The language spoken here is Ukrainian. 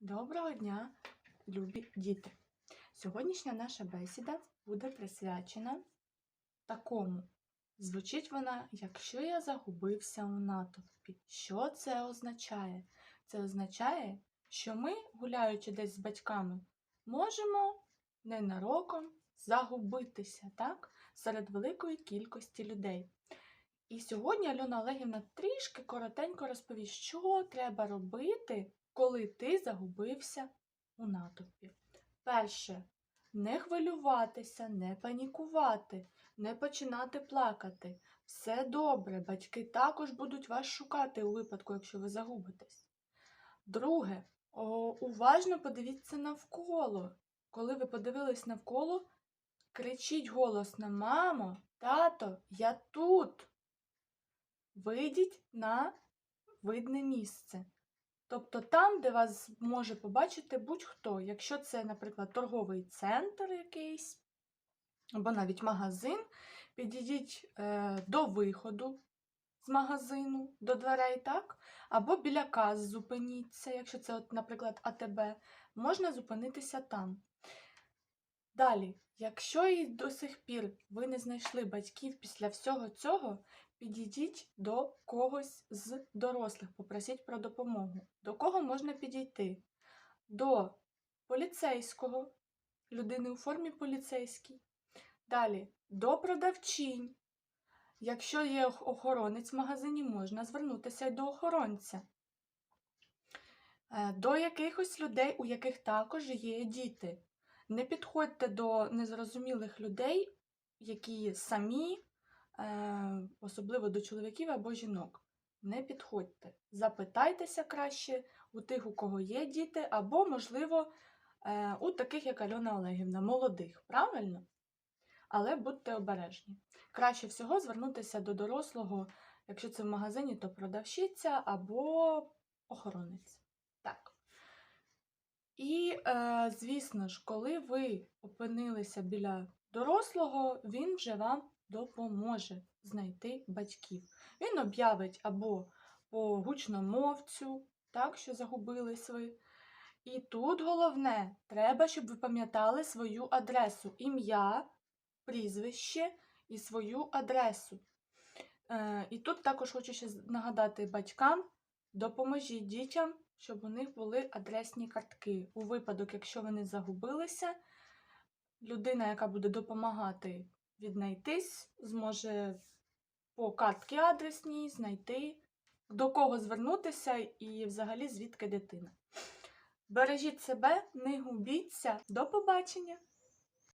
Доброго дня, любі діти! Сьогоднішня наша бесіда буде присвячена такому. Звучить вона, якщо я загубився у натовпі. Що це означає? Це означає, що ми, гуляючи десь з батьками, можемо ненароком загубитися так? серед великої кількості людей. І сьогодні Альона Олегівна трішки коротенько розповість, що треба робити, коли ти загубився у натовпі. Перше, не хвилюватися, не панікувати, не починати плакати. Все добре, батьки також будуть вас шукати у випадку, якщо ви загубитесь. Друге, о, уважно подивіться навколо. Коли ви подивились навколо, кричіть голосно: Мамо, тато, я тут. Вийдіть на видне місце. Тобто там, де вас може побачити будь-хто. Якщо це, наприклад, торговий центр якийсь, або навіть магазин, підійдіть е, до виходу з магазину, до дверей, так? Або біля каз зупиніться, якщо це, от, наприклад, АТБ, можна зупинитися там. Далі, якщо і до сих пір ви не знайшли батьків після всього цього, підійдіть до когось з дорослих, попросіть про допомогу. До кого можна підійти? До поліцейського, людини у формі поліцейській. Далі до продавчинь. Якщо є охоронець в магазині, можна звернутися до охоронця. Е, До якихось людей, у яких також є діти. Не підходьте до незрозумілих людей, які самі, особливо до чоловіків або жінок. Не підходьте. Запитайтеся краще у тих, у кого є діти, або, можливо, е, у таких, як Альона Олегівна, молодих, правильно? Але будьте обережні. Краще всього звернутися до дорослого, якщо це в магазині, то продавщиця або охоронець. Так. І, е, звісно ж, коли ви опинилися біля дорослого, він вже вам допоможе знайти батьків. Він об'явить або по гучномовцю, так, що загубились ви. І тут головне, треба, щоб ви пам'ятали свою адресу, ім'я, прізвище і свою адресу. Е, і тут також хочу ще нагадати батькам, допоможіть дітям, щоб у них були адресні картки. У випадок, якщо вони загубилися, людина, яка буде допомагати віднайтись, зможе по картці адресній знайти, до кого звернутися і взагалі звідки дитина. Бережіть себе, не губіться. До побачення!